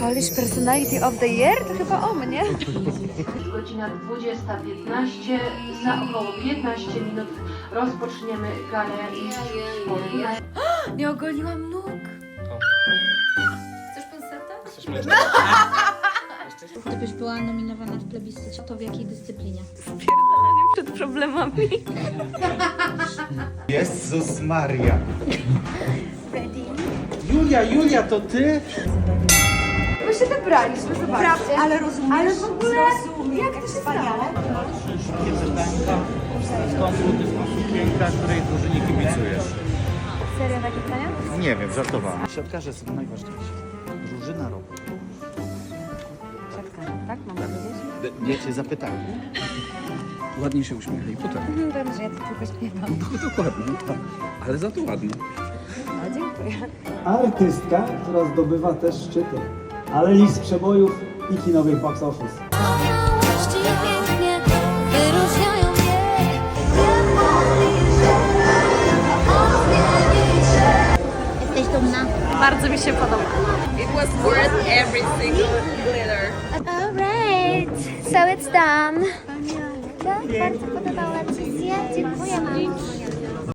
Polish Personality of the Year? To chyba o mnie. Godzina 20.15. Za około 15 minut rozpoczniemy galę i. Nie ogoliłam nóg. Chcesz penseta? Gdybyś była nominowana w plebiscycie, to w jakiej dyscyplinie? Pierdolenie przed problemami. Jezus Maria. Ready? Julia, Julia, to ty? Się wybraliśmy, zobaczcie. Ale rozumiesz? Ale w ogóle, jak to się stało? Szybkie pytanko. Skąd jest sukienka, której drużynie kibicujesz? Serio takie pytania? Nie wiem, żartowałem. Siatkarze są najważniejsi. Drużyna roku. Tak, mam powiedzieć? Wiecie, zapytanie. Ładnie się uśmiechaj, potem. Mhm, Dobrze, ja to tylko śpiewam. No dokładnie, tak. Ale za to ładnie. No, dziękuję. Artystka, która zdobywa też szczyty, ale list przebojów i kinowych box office. Jesteś dumna? Bardzo mi się podoba. Alright, so it's done. Tak, bardzo podobała ci się. Dziękuję, mamo.